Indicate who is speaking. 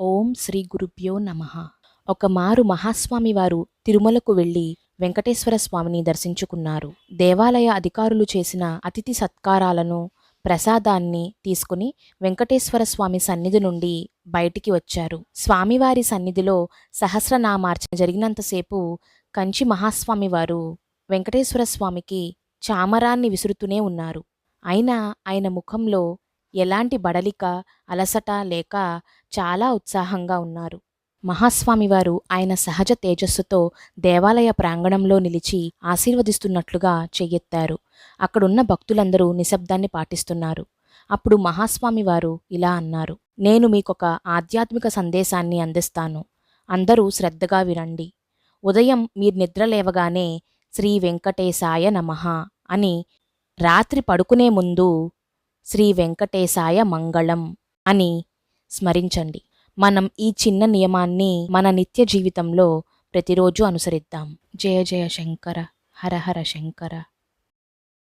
Speaker 1: ఓం శ్రీ గురుభ్యో నమ. ఒక మారు మహాస్వామి వారు తిరుమలకు వెళ్ళి వెంకటేశ్వర స్వామిని దర్శించుకున్నారు. దేవాలయ అధికారులు చేసిన అతిథి సత్కారాలను ప్రసాదాన్ని తీసుకుని వెంకటేశ్వర స్వామి సన్నిధి నుండి బయటికి వచ్చారు. స్వామివారి సన్నిధిలో సహస్రనామార్చన జరిగినంతసేపు కంచి మహాస్వామి వారు వెంకటేశ్వర స్వామికి చామరాన్ని విసురుతూనే ఉన్నారు. అయినా ఆయన ముఖంలో ఎలాంటి బడలిక అలసట లేక చాలా ఉత్సాహంగా ఉన్నారు. మహాస్వామివారు ఆయన సహజ తేజస్సుతో దేవాలయ ప్రాంగణంలో నిలిచి ఆశీర్వదిస్తున్నట్లుగా చెయ్యెత్తారు. అక్కడున్న భక్తులందరూ నిశ్శబ్దాన్ని పాటిస్తున్నారు. అప్పుడు మహాస్వామివారు ఇలా అన్నారు నేను మీకొక ఆధ్యాత్మిక సందేశాన్ని అందిస్తాను. అందరూ శ్రద్ధగా వినండి. ఉదయం మీరు నిద్ర లేవగానే శ్రీ వెంకటేశాయ నమః అని రాత్రి పడుకునే ముందు శ్రీ వెంకటేశాయ మంగళం అని స్మరించండి. మనం ఈ చిన్న నియమాన్ని మన నిత్య జీవితంలో ప్రతిరోజు అనుసరిద్దాం. జయ జయ శంకర హర హర శంకర.